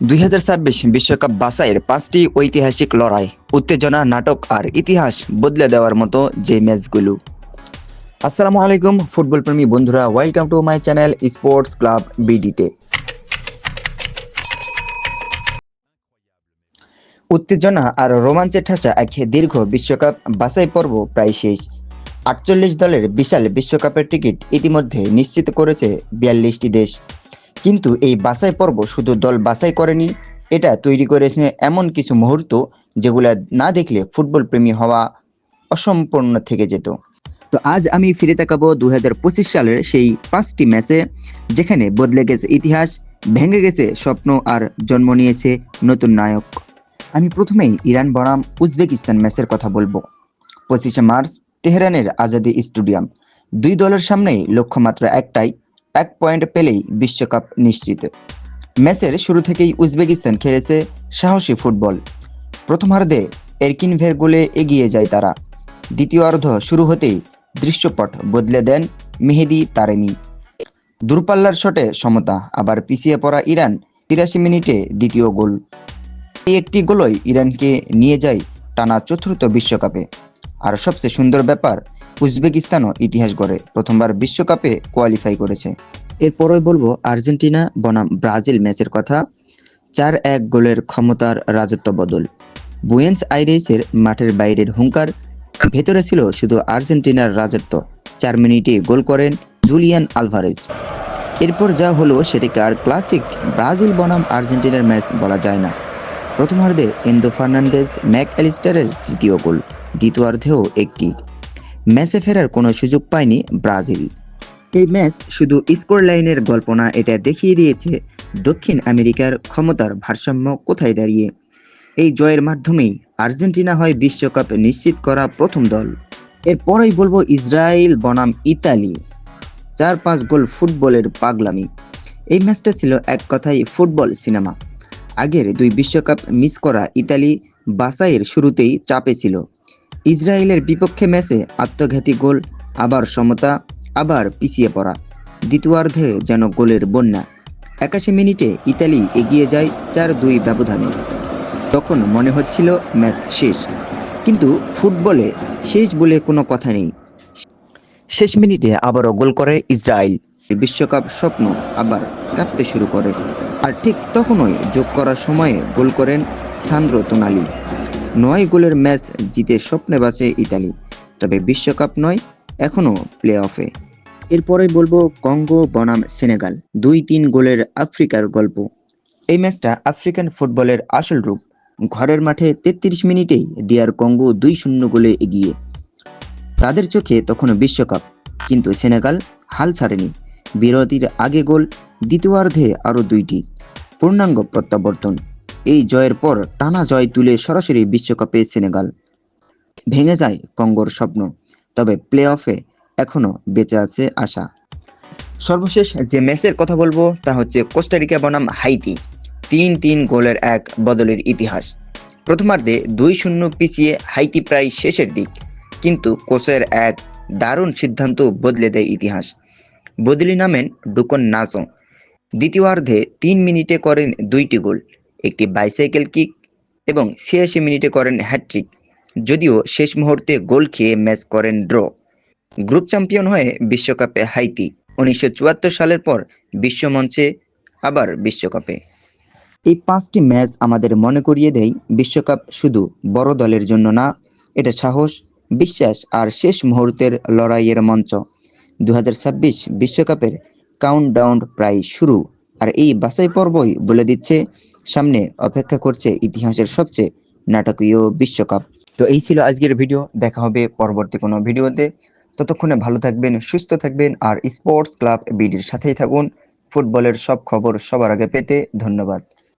দুই বিশ্বকাপ বাছাইয়ের পাঁচটি ঐতিহাসিক লড়াই, উত্তেজনা, নাটক আর ইতিহাস বদলে দেওয়ার মতো যে ম্যাচগুলো। আসসালামু আলাইকুম ফুটবল প্রেমী বন্ধুরা welcome to my channel sports club বিডিতে উত্তেজনা আর রোমাঞ্চের ঠাসা এক দীর্ঘ বিশ্বকাপ বাছাই পর্ব প্রায় শেষ। আটচল্লিশ দলের বিশাল বিশ্বকাপের টিকিট ইতিমধ্যে নিশ্চিত করেছে বিয়াল্লিশটি দেশ। কিন্তু এই বাছাই পর্ব শুধু দল বাছাই করেনি, এটা তৈরি করেছে এমন কিছু মুহূর্ত যেগুলো না দেখলে ফুটবল প্রেমী হওয়া অসম্পূর্ণ থেকে যেত। তো আজ আমি ফিরে তাকাবো দু হাজার পঁচিশ সালের সেই পাঁচটি ম্যাচে, যেখানে বদলে গেছে ইতিহাস, ভেঙে গেছে স্বপ্ন আর জন্ম নিয়েছে নতুন নায়ক। আমি প্রথমেই ইরান বনাম উজবেকিস্তান ম্যাচের কথা বলব। পঁচিশে মার্চ তেহরানের আজাদি স্টেডিয়াম। দুই দলের সামনেই লক্ষ্যমাত্রা একটাই এক পয়েন্ট পেলেই বিশ্বকাপ নিশ্চিত। ম্যাচের শুরু থেকেই উজবেকিস্তান খেলেছে সাহসী ফুটবল। প্রথমার্ধে এরকিনভের গোলে এগিয়ে যায় তারা। দ্বিতীয়ার্ধ শুরু হতেই দৃশ্যপট বদলে দেন মেহেদি তারেমি। দূরপাল্লার শটে সমতা, আবার পিছিয়ে পড়া ইরান তিরাশি মিনিটে দ্বিতীয় গোল। এই একটি গোলই ইরানকে নিয়ে যায় টানা চতুর্থ বিশ্বকাপে। আর সবচেয়ে সুন্দর ব্যাপার উজবেকিস্তানও ইতিহাস গড়ে প্রথমবার বিশ্বকাপে কোয়ালিফাই করেছে। এরপরই বলব আর্জেন্টিনা, বনাম ব্রাজিল ম্যাচের কথা। চার এক গোলের ক্ষমতার রাজত্ব বদল। বুয়েন্স আইরেসের মাঠের বাইরের হুঙ্কার। ভেতরে ছিল শুধু আর্জেন্টিনার রাজত্ব। চার মিনিটে গোল করেন জুলিয়ান আলভারেজ। এরপর যা হলো সেটাকে আর ক্লাসিক ব্রাজিল, বনাম আর্জেন্টিনার ম্যাচ বলা যায় না। প্রথমার্ধে এন্দো ফার্নান্দেজ ম্যাক অ্যালিস্টারের তৃতীয় গোল, দ্বিতীয়ার্ধেও একটি। ম্যাচে ফেরার কোনো সুযোগ পায়নি ব্রাজিল। এই ম্যাচ শুধু স্কোর লাইনের গল্প না, এটা দেখিয়ে দিয়েছে দক্ষিণ আমেরিকার ক্ষমতার ভারসাম্য কোথায় দাঁড়িয়ে। এই জয়ের মাধ্যমেই আর্জেন্টিনা হয় বিশ্বকাপ নিশ্চিত করা প্রথম দল। এরপরেই বলব ইসরায়েল বনাম ইতালি। চার পাঁচ গোল ফুটবলের পাগলামি। এই ম্যাচটা ছিল এক কথায় ফুটবল সিনেমা। আগের দুই বিশ্বকাপ মিস করা ইতালি বাসাইয়ের শুরুতেই চাপে ছিল। ইসরায়েলের বিপক্ষে ম্যাচে আত্মঘাতী গোল আবার সমতা আবার পিছিয়ে পড়া। দ্বিতীয়ার্ধে যেন গোলের বন্যা। একাশি মিনিটে ইতালি এগিয়ে যায় চার দুই ব্যবধানে। তখন মনে হচ্ছিল ম্যাচ শেষ। কিন্তু ফুটবলে শেষ বলে কোনো কথা নেই। শেষ মিনিটে আবারও গোল করে ইসরায়েল। বিশ্বকাপ স্বপ্ন আবার কাঁপতে শুরু করে। আর ঠিক তখনই যোগ করার সময়ে গোল করেন সান্দ্র তোনালি। নয় গোলের ম্যাচ জিতে স্বপ্নে বাঁচে ইতালি, তবে বিশ্বকাপ নয়, এখনও প্লে অফে এরপরে বলব কঙ্গো, বনাম, সেনেগাল দুই তিন গোলের আফ্রিকার গল্প। এই ম্যাচটা আফ্রিকান ফুটবলের আসল রূপ। ঘরের মাঠে তেত্রিশ মিনিটেই ডিয়ার কঙ্গো দুই শূন্য গোলে এগিয়ে। তাদের চোখে তখনও বিশ্বকাপ, কিন্তু সেনেগাল হাল ছাড়েনি। বিরতির আগে গোল, দ্বিতীয়ার্ধে আরও দুইটি। পূর্ণাঙ্গ প্রত্যাবর্তন। এই জয়ের পর টানা জয় তুলে সরাসরি বিশ্বকাপে সেনেগাল। ভেঙে যায় কঙ্গোর স্বপ্ন, তবে প্লে অফে এখনও বেঁচে আছে আশা। সর্বশেষ যে ম্যাচের কথা বলব, তা হচ্ছে কোস্টারিকা বনাম হাইতি। তিন তিন গোলের এক বদলের ইতিহাস। প্রথমার্ধে দুই শূন্য পিছিয়ে হাইতি প্রায় শেষের দিক, কিন্তু কোচের এক দারুণ সিদ্ধান্ত বদলে দেয় ইতিহাস। বদলি নামেন ডুকন নাজো দ্বিতীয়ার্ধে তিন মিনিটে করেন দুইটি গোল। একটি বাইসাইকেল কিক এবং ছিয়াশি মিনিটে করেন হ্যাট্রিক যদিও শেষ মুহূর্তে গোল খেয়ে ম্যাচ করেন ড্র গ্রুপ চ্যাম্পিয়ন হয়ে বিশ্বকাপে হাইতি, উনিশশো চুয়াত্তর সালের পর বিশ্বমঞ্চে আবার বিশ্বকাপে। এই পাঁচটি ম্যাচ আমাদের মনে করিয়ে দেয় বিশ্বকাপ শুধু বড় দলের জন্য না, এটা সাহস, বিশ্বাস আর শেষ মুহূর্তের লড়াইয়ের মঞ্চ। দু বিশ্বকাপের কাউন্টডাউন প্রায় শুরু, আর এই বাছাই পর্বই বলে দিচ্ছে সামনে অপেক্ষা করছে ইতিহাসের সবচেয়ে নাটকীয় বিশ্বকাপ। তো এই ছিল আজকের ভিডিও। দেখা হবে পরবর্তী কোনো ভিডিওতে। ততক্ষণে ভালো থাকবেন, সুস্থ থাকবেন আর স্পোর্টস ক্লাব বিডির সাথেই থাকুন। ফুটবলের সব খবর সবার আগে পেতে ধন্যবাদ।